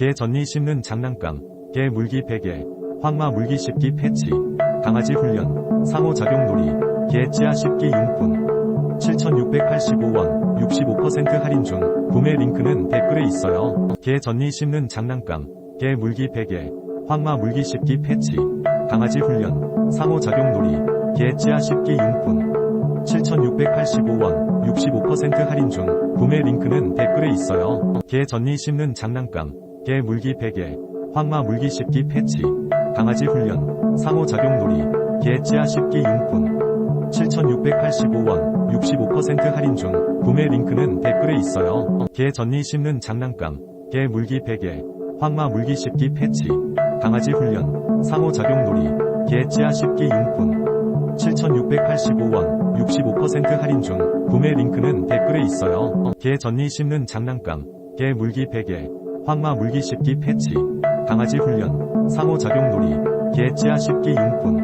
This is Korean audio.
개 전리 씹는 장난감, 개 물기 베개, 황마 물기 씹기 패치, 강아지 훈련, 상호작용 놀이, 개 치아 씹기 용품. 7,685원, 65% 할인 중, 구매 링크는 댓글에 있어요. 개 전리 씹는 장난감, 개 물기 베개, 황마 물기 씹기 패치, 강아지 훈련, 상호작용 놀이, 개 치아 씹기 용품. 7,685원, 65% 할인 중, 구매 링크는 댓글에 있어요. 개 전리 씹는 장난감, 개 물기 베개, 황마 물기 씹기 패치, 강아지 훈련, 상호작용 놀이, 개 치아 씹기 용품. 7,685원, 65% 할인 중, 구매 링크는 댓글에 있어요. 개 전리 씹는 장난감, 개 물기 베개, 황마 물기 씹기 패치, 강아지 훈련, 상호작용 놀이, 개 치아 씹기 용품. 7,685원, 65% 할인 중, 구매 링크는 댓글에 있어요. 개 전리 씹는 장난감, 개 물기 베개, 황마 물기 씹기 패치, 강아지 훈련, 상호작용 놀이, 개 치아 씹기 용품.